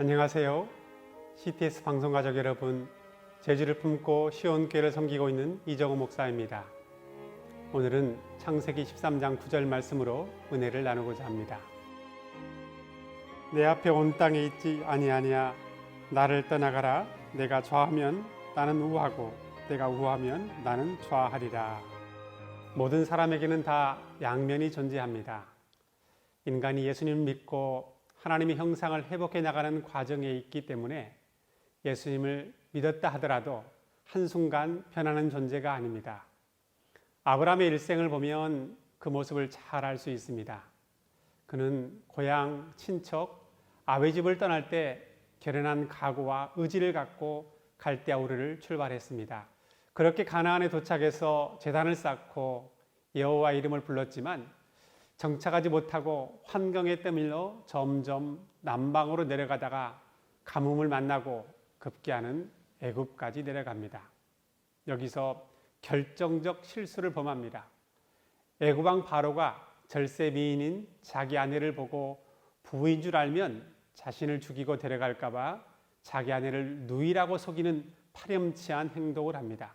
안녕하세요. CTS 방송 가족 여러분, 제주를 품고 시온교회를 섬기고 있는 이정호 목사입니다. 오늘은 창세기 13장 9절 말씀으로 은혜를 나누고자 합니다. 내 앞에 온 땅에 있지 아니하냐 나를 떠나가라 내가 좌하면 나는 우하고 내가 우하면 나는 좌하리라. 모든 사람에게는 다 양면이 존재합니다. 인간이 예수님을 믿고 하나님의 형상을 회복해 나가는 과정에 있기 때문에 예수님을 믿었다 하더라도 한순간 변하는 존재가 아닙니다. 아브라함의 일생을 보면 그 모습을 잘 알 수 있습니다. 그는 고향, 친척, 아베 집을 떠날 때 결연한 각오와 의지를 갖고 갈대아우르를 출발했습니다. 그렇게 가나안에 도착해서 재단을 쌓고 여호와 이름을 불렀지만 정착하지 못하고 환경에 떠밀려 점점 남방으로 내려가다가 가뭄을 만나고 급기야는 애굽까지 내려갑니다. 여기서 결정적 실수를 범합니다. 애굽왕 바로가 절세 미인인 자기 아내를 보고 부인 줄 알면 자신을 죽이고 데려갈까봐 자기 아내를 누이라고 속이는 파렴치한 행동을 합니다.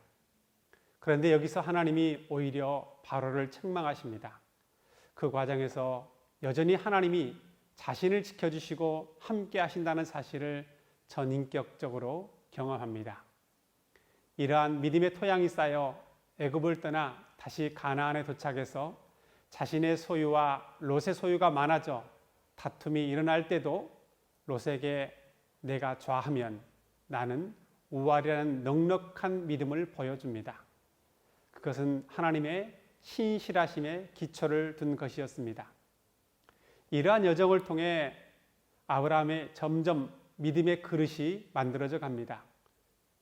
그런데 여기서 하나님이 오히려 바로를 책망하십니다. 그 과정에서 여전히 하나님이 자신을 지켜주시고 함께 하신다는 사실을 전인격적으로 경험합니다. 이러한 믿음의 토양이 쌓여 애굽을 떠나 다시 가나안에 도착해서 자신의 소유와 롯의 소유가 많아져 다툼이 일어날 때도 롯에게 내가 좌하면 나는 우월이라는 넉넉한 믿음을 보여줍니다. 그것은 하나님의 신실하심의 기초를 둔 것이었습니다. 이러한 여정을 통해 아브라함의 점점 믿음의 그릇이 만들어져 갑니다.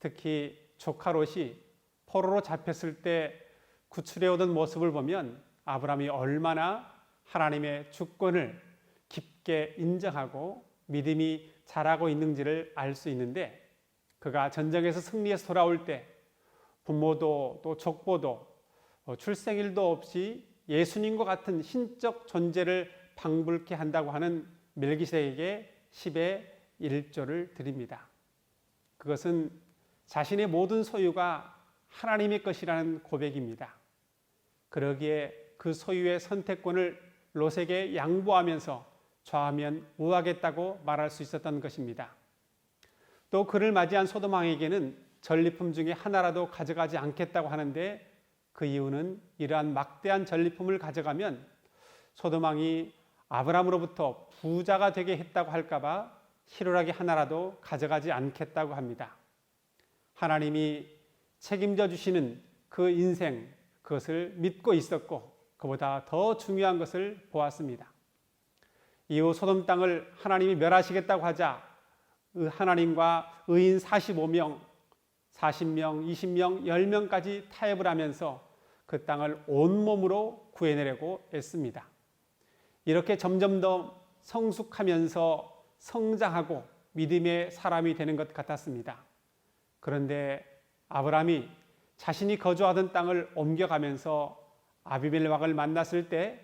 특히 조카 롯이 포로로 잡혔을 때 구출해 오던 모습을 보면 아브라함이 얼마나 하나님의 주권을 깊게 인정하고 믿음이 자라고 있는지를 알 수 있는데 그가 전쟁에서 승리해서 돌아올 때 부모도 또 족보도 어, 출생일도 없이 예수님과 같은 신적 존재를 방불케 한다고 하는 멜기세에게 10의 1조를 드립니다. 그것은 자신의 모든 소유가 하나님의 것이라는 고백입니다. 그러기에 그 소유의 선택권을 롯에게 양보하면서 좌하면 우하겠다고 말할 수 있었던 것입니다. 또 그를 맞이한 소돔왕에게는 전리품 중에 하나라도 가져가지 않겠다고 하는데 그 이유는 이러한 막대한 전리품을 가져가면 소돔왕이 아브라함으로부터 부자가 되게 했다고 할까봐 희로하게 하나라도 가져가지 않겠다고 합니다. 하나님이 책임져 주시는 그 인생 그것을 믿고 있었고 그보다 더 중요한 것을 보았습니다. 이후 소돔 땅을 하나님이 멸하시겠다고 하자 하나님과 의인 45명, 40명, 20명, 10명까지 타협을 하면서 그 땅을 온몸으로 구해내려고 애씁니다. 이렇게 점점 더 성숙하면서 성장하고 믿음의 사람이 되는 것 같았습니다. 그런데 아브라함이 자신이 거주하던 땅을 옮겨가면서 아비멜렉을 만났을 때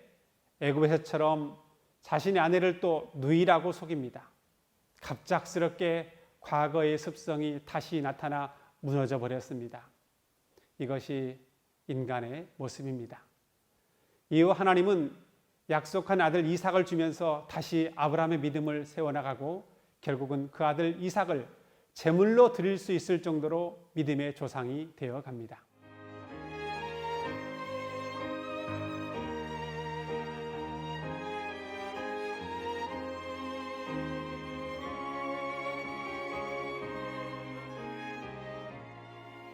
애굽에서처럼 자신의 아내를 또 누이라고 속입니다. 갑작스럽게 과거의 습성이 다시 나타나 무너져 버렸습니다. 이것이 인간의 모습입니다. 이후 하나님은 약속한 아들 이삭을 주면서 다시 아브라함의 믿음을 세워나가고 결국은 그 아들 이삭을 제물로 드릴 수 있을 정도로 믿음의 조상이 되어 갑니다.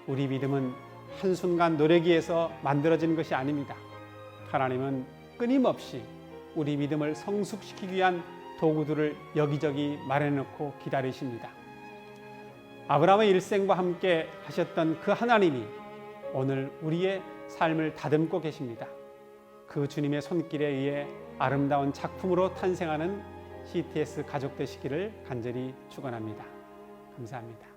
우리 믿음은 한순간 노력이에서 만들어지는 것이 아닙니다. 하나님은 끊임없이 우리 믿음을 성숙시키기 위한 도구들을 여기저기 마련해 놓고 기다리십니다. 아브라함의 일생과 함께 하셨던 그 하나님이 오늘 우리의 삶을 다듬고 계십니다. 그 주님의 손길에 의해 아름다운 작품으로 탄생하는 CTS 가족 되시기를 간절히 축원합니다. 감사합니다.